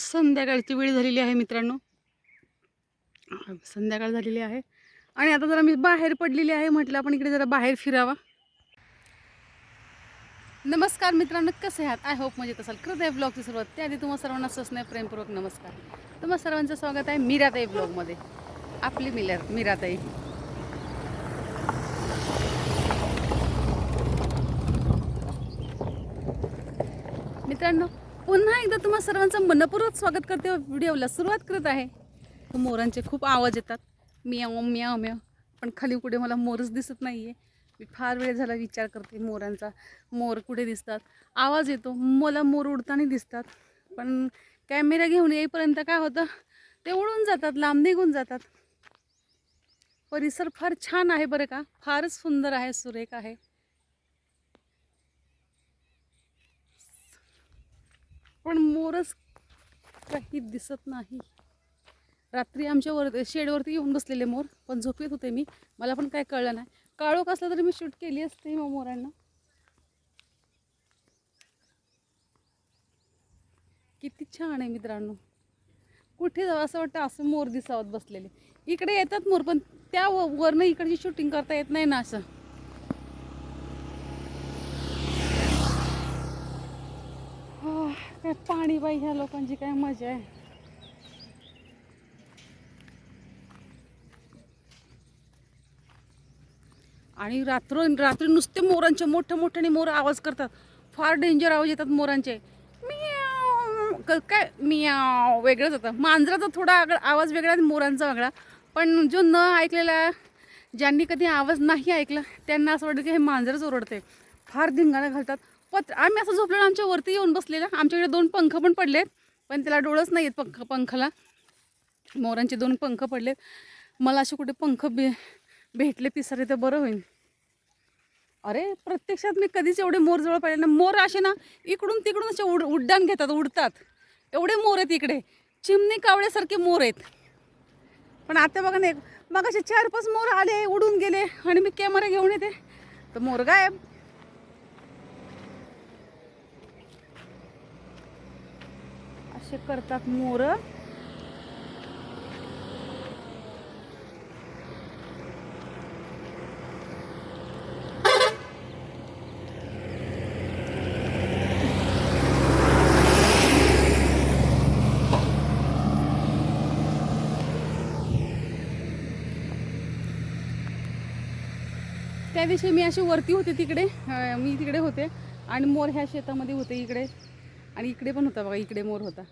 संध्याकाळची वेळ झालेली आहे मित्रांनो. संध्याकाळ झालेली आहे. आणि आता जरा मी बाहेर पडलेली आहे म्हटलं आपण इकडे जरा बाहेर फिरावा. नमस्कार मित्रांनो कसे आहात? आय होप मजेत असाल. करत आहे ब्लॉगची सुरुवात त्याआधी तुम्हाला सर्वांना सस्ने प्रेमपूर्वक नमस्कार. तुम्हा सर्वांचं स्वागत आहे मीराताई ब्लॉगमध्ये आपली मिलर मीराताई. मित्रांनो पुन्हा एकदा तुम्हा सर्वांचं मनपूर्वक स्वागत करते. व्हिडिओला सुरुवात करत आहे. मोरांचे खूप आवाज येतात. मियाव मियाव म्याव. पण खाली कुठे मला मोरच दिसत नाही आहे मी फार वेळ झाला विचार करते मोरांचा. मोर कुठे दिसतात? आवाज येतो. मला मोर उडताना दिसतात. पण कॅमेरा घेऊन येईपर्यंत काय होतं? ते उडून जातात लांब निघून जातात. परिसर फार छान आहे बरं का? फारच सुंदर आहे सुरेख आहे. समोरच मोरच काही दिसत नाही. रात्री आमच्या वर शेडवरती येऊन बसलेले मोर पण झोपेत होते मी. मला पण काय कळलं नाही. काळोख असला तरी मी शूट केली असते मग मोरांना. किती छान आहे मित्रांनो. कुठे जावं असं वाटतं असं मोर दिसावत बसलेले. इकडे येतात मोर पण त्या वरनं इकडची शूटिंग करता येत नाही ना असं. काय पाणी बाई ह्या लोकांची काय मजा आहे. आणि रात्र रात्री नुसते मोरांचे मोठे मोठ्याने मोर आवाज करतात. फार डेंजर आवाज येतात मोरांचे. मियाव. क- काय? मियाव. वेगळंच होतं. मांजराचा थोडा आग- आवाज वेगळा आणि मोरांचा वेगळा. पण जो न ऐकलेला ज्यांनी कधी आवाज नाही ऐकला त्यांना असं वाटतं की हे मांजरच ओरडते फार धिंगाणा घालतात. पत आम्ही असं झोपलेलं आमच्या वरती येऊन बसलेलं. आमच्याकडे दोन पंख पण पडलेत पण त्याला डोळंच नाही आहेत पंख पंखाला. मोरांचे दोन पंख पडलेत. मला असे कुठे पंख भे भेटले पिसारे तर बरं होईल अरे प्रत्यक्षात मी कधीच एवढे मोर जवळ पाहिले ना मोर असे ना इकडून तिकडून असे उड उड्डाण घेतात उडतात. एवढे मोर आहेत इकडे. चिमणी कावळ्यासारखे मोर आहेत. पण आता बघा ना मग असे चार पाच मोर आले उडून गेले आणि मी कॅमेरा घेऊन येते. तर मोर गायब असे करतात मोर. त्या दिवशी मी अशी वरती होते तिकडे. मी तिकडे होते. आणि मोर ह्या शेतामध्ये होते इकडे. आणि इकडे पण होता बघा इकडे मोर होता.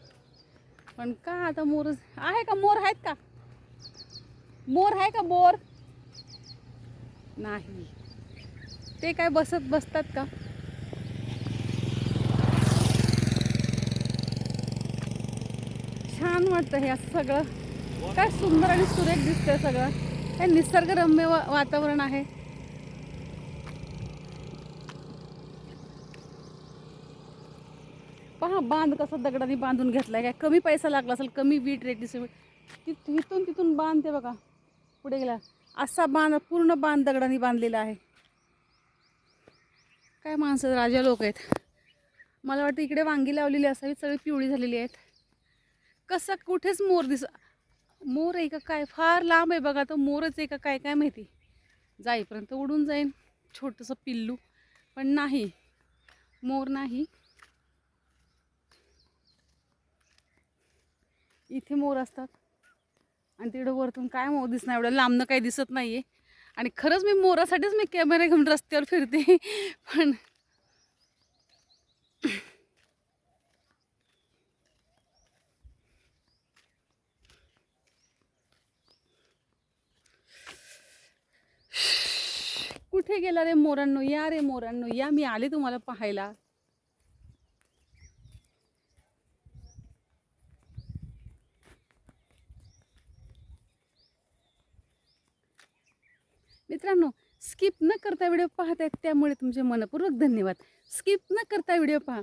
पण का आता मोर आहे का? मोर आहेत का? मोर आहे का मोर नाही. ते काय बसत बसतात का? छान वाटतं हे असं सगळं. काय सुंदर आणि सुरेख दिसतंय सगळं. हे निसर्गरम्य वातावरण आहे. पहा बांध कसं दगडाने बांधून घेतलाय काय कमी पैसा लागला असेल कमी वीट रेट दिसेल तिथून तिथून बांधते बघा पुढे गेला. असा बांध पूर्ण बांध दगडाने बांधलेला आहे. काय माणसं राजा लोक आहेत. मला वाटतं इकडे वांगी लावलेली असावी सगळी पिवळी झालेली आहेत. कसं कुठेच मोर दिस मोर आहे का काय? फार लांब आहे बघा तो मोरच आहे का काय काय माहिती. जाईपर्यंत उडून जाईन छोटंसं पिल्लू. पण नाही मोर नाही. इथे मोर असतात. आणि तिकडं वरतून काय मोर दिसणार एवढं लांबनं काही दिसत नाही आहे आणि खरंच मी मोरासाठीच मी कॅमेरा घेऊन रस्त्यावर फिरते. पण कुठे गेला रे मोरांनो? या रे मोरांनो. या मी आले तुम्हाला पाहायला. मित्रांनो स्किप न करता व्हिडिओ पाहत आहेत त्यामुळे तुमचे मनपूर्वक धन्यवाद. स्किप न करता व्हिडिओ पहा.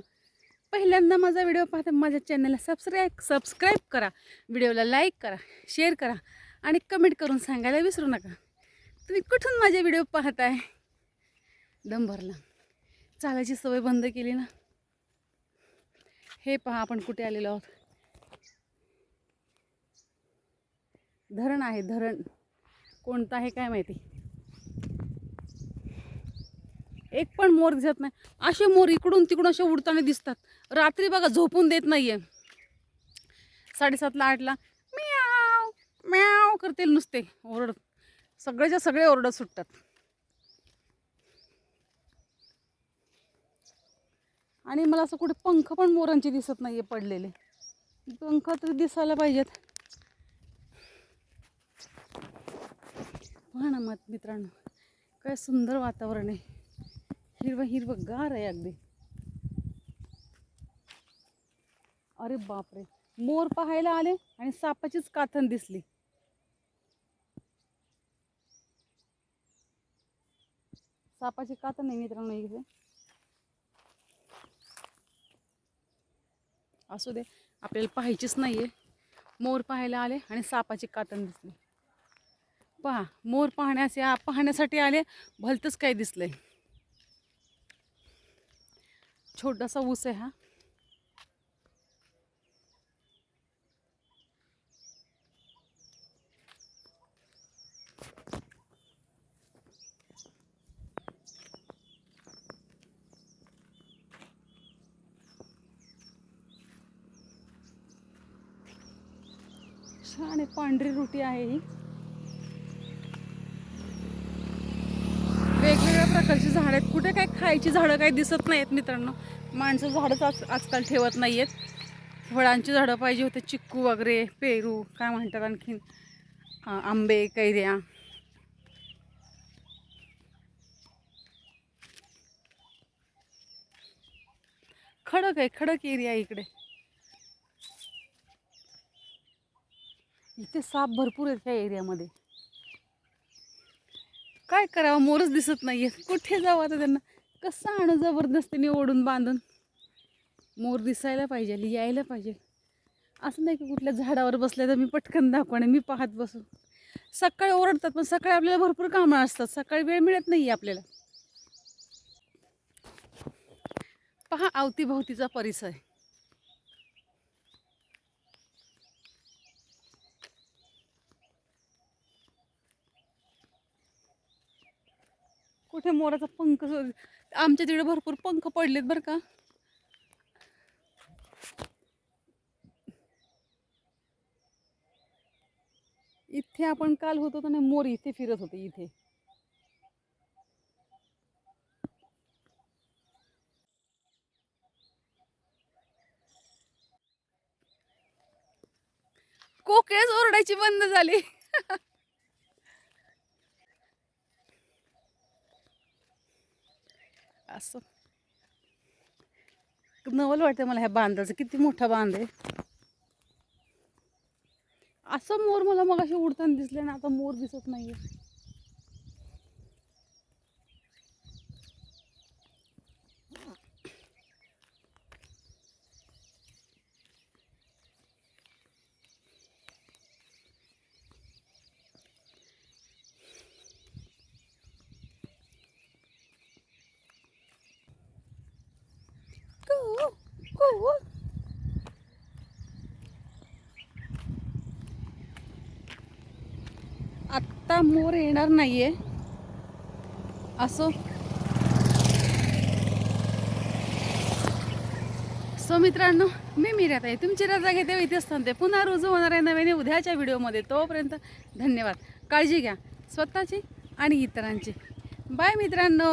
पहिल्यांदा माझा व्हिडिओ पाहता माझ्या चॅनलला सबस्क्राईब सबस्क्राईब करा. व्हिडिओला लाईक करा शेअर करा आणि कमेंट करून सांगायला विसरू नका. तुम्ही कुठून माझे व्हिडिओ पाहताय? दम भरला. चालायची सवय बंद केली ना? हे पहा आपण कुठे आलेलो आहोत? धरण आहे धरण. कोणतं आहे काय माहिती? एक पण मोर दिसत नाही. असे मोर इकडून तिकडून असे उडताना दिसतात. रात्री बघा झोपून देत नाहीये. साडेसातला आठला म्याव म्याव करते नुसते ओरडत. सगळेच्या सगळे ओरडत सुटतात. आणि मला असं कुठे पंख पण मोरांचे दिसत नाहीये पडलेले. पंख तरी दिसायला पाहिजेत. पहा ना मत मित्रांनो काय सुंदर वातावरण आहे. हिरवं हिरवं गार आहे अगदी. अरे बापरे. मोर पाहायला आले आणि सापाचीच काथन दिसली. सापाची कातन नाही मित्रांनो इथे. असू दे आपल्याला पाहायचीच नाहीये. मोर पाहायला आले आणि सापाची कातन दिसली. पहा मोर पाहण्यास या पाहण्यासाठी आले भलतंच काही दिसलंय. छोटासा ऊस आहे हा. छान आहे पांढरी रोटी आहे ही. प्रकारची झाडं आहेत. कुठे काय खायची झाडं काही दिसत नाहीत मित्रांनो. माणसं झाडंच आज आजकाल ठेवत नाही आहेत फळांची झाडं पाहिजे होते चिक्कू वगैरे पेरू काय म्हणतात आणखीन? आंबे कैऱ्या. खडक आहे खडक एरिया इकडे. इथे साप भरपूर आहेत त्या एरियामध्ये. काय करावं? मोरच दिसत नाहीये. कुठे जावं आता त्यांना? कसं आणू जबरदस्तीने ओढून बांधून? मोर दिसायला पाहिजे यायला पाहिजे. असं नाही की कुठल्या झाडावर बसल्या तर मी पटकन दाखवणे मी पाहत बसू. सकाळी ओरडतात पण सकाळी आपल्याला भरपूर कामं असतात. सकाळी वेळ मिळत नाही आपल्याला. पहा अवतीभोवतीचा परिसर. कुठे मोराचा पंख आमच्या तिकडे भरपूर पंख पडलेत बरं का. इथे आपण काल होतो तर नाही मोर इथे फिरत होते इथे. कोकळेच ओरडायची बंद झाली. असं. नवल वाटतं मला ह्या बांधाचं. किती मोठा बांध आहे. असं मोर मला मग असे उडताना दिसले ना आता मोर दिसत नाहीये. आहे कू. आता मोर येणार नाही आहे असो. सो मित्रांनो मी मिरत आहे तुमची रजा घेते इथेच थांबते. पुन्हा रुजू होणार आहे नव्याने उद्याच्या व्हिडिओमध्ये. तोपर्यंत धन्यवाद. काळजी घ्या. स्वतःची आणि इतरांची. बाय मित्रांनो.